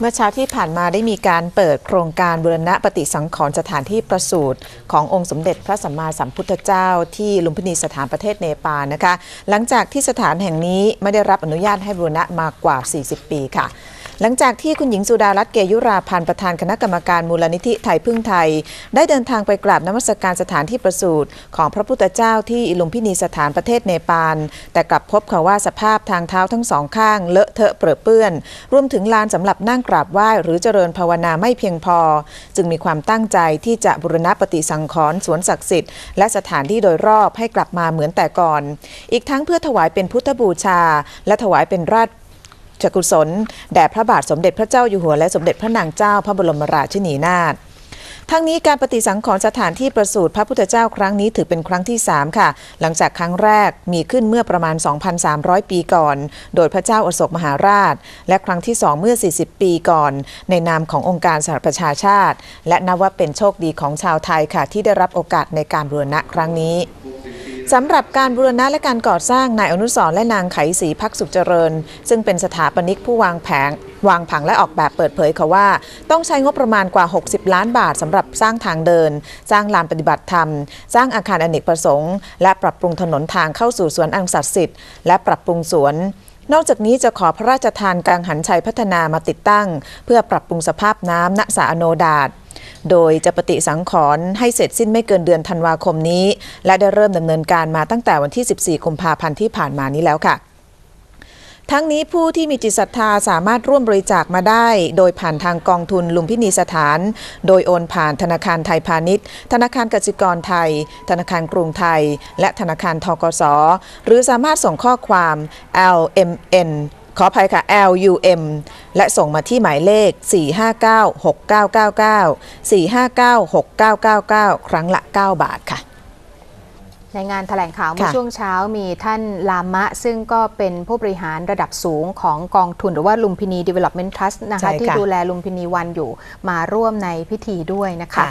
เมื่อเช้าที่ผ่านมาได้มีการเปิดโครงการบูรณะปฏิสังขรณ์สถานที่ประสูติขององค์สมเด็จพระสัมมาสัมพุทธเจ้า ที่ลุมพินีสถานประเทศเนปาลนะคะ หลังจากที่สถานแห่งนี้ไม่ได้รับอนุญาตให้บูรณะมากว่า 40 ปีค่ะ หลังจากที่คุณหญิงสุดารัตน์เกยุราพันธ์ประธานคณะกรรมการมูลนิธิไทยพึ่งไทย ได้เดินทางไปกราบนมัสการสถานที่ประสูติของพระพุทธเจ้าที่ลุมพินีสถานประเทศเนปาล แต่กลับพบค่ะว่าสภาพทางเท้าทั้งสองข้างเลอะเทอะเปรอะเปื้อน รวมถึงลานสำหรับนั่งกราบไหว้หรือเจริญภาวนาไม่เพียงพอ จึงมีความตั้งใจที่จะบูรณะปฏิสังขรณ์สวนศักดิ์สิทธิ์และสถานที่โดยรอบให้กลับมาเหมือนแต่ก่อน อีกทั้งเพื่อถวายเป็นพุทธบูชา และถวายเป็นราช จกุศลแด่พระบาทสมเด็จพระเจ้าอยู่หัวและสมเด็จพระนางเจ้าพระบรมราชินีนาถทั้งนี้การปฏิสังขรณ์สถานที่ประสูติพระพุทธเจ้าครั้งนี้ถือเป็นครั้งที่ 3 ค่ะ หลังจากครั้งแรกมีขึ้นเมื่อประมาณ 2,300 ปีก่อน โดยพระเจ้าอโศกมหาราช และครั้งที่ 2 เมื่อ 40 ปีก่อน ในนามขององค์การสหประชาชาติ และนับว่าเป็นโชคดีของชาวไทยค่ะ ที่ได้รับโอกาสในการบูรณะครั้งนี้ สำหรับการบูรณะและการก่อสร้างนายอนุสรและนางไขศรีพักสุขเจริญ ซึ่งเป็นสถาปนิกผู้วางแผงวางผังและออกแบบเปิดเผยค่ะว่า ต้องใช้งบประมาณกว่า 60 ล้านบาทสำหรับสร้างทางเดิน สร้างลานปฏิบัติธรรม สร้างอาคารอเนกประสงค์ และปรับปรุงถนนทางเข้าสู่สวนอังศักดิ์สิทธิ์และปรับปรุงสวนนอกจากนี้จะขอพระราชทานกังหันชัยพัฒนามาติดตั้ง เพื่อปรับปรุงสภาพน้ำณสาอโนดาต โดยจะปฏิสังขรณ์ให้เสร็จสิ้นไม่เกินเดือนธันวาคมนี้ และได้เริ่มดำเนินการมาตั้งแต่วันที่ 14 กุมภาพันธ์ที่ผ่านมานี้แล้วค่ะทั้งนี้ผู้ที่มีจิตศรัทธาสามารถร่วมบริจาคมาได้ โดยผ่านทางกองทุนลุมพินีสถาน โดยโอนผ่านธนาคารไทยพาณิชย์ ธนาคารกสิกรไทย ธนาคารกรุงไทย และธนาคารทกส หรือสามารถส่งข้อความ LMN ขออภัยค่ะ LUM และส่งมาที่หมายเลข 4596999 4596999 ครั้งละ 9 บาทค่ะในงานแถลงข่าวเมื่อค่ะช่วงเช้ามีท่านลามะ ซึ่งก็เป็นผู้บริหารระดับสูงของกองทุนหรือว่าลุมพินี Development Trust นะคะ ที่ดูแลลุมพินีวันอยู่มาร่วมในพิธีด้วยนะคะค่ะ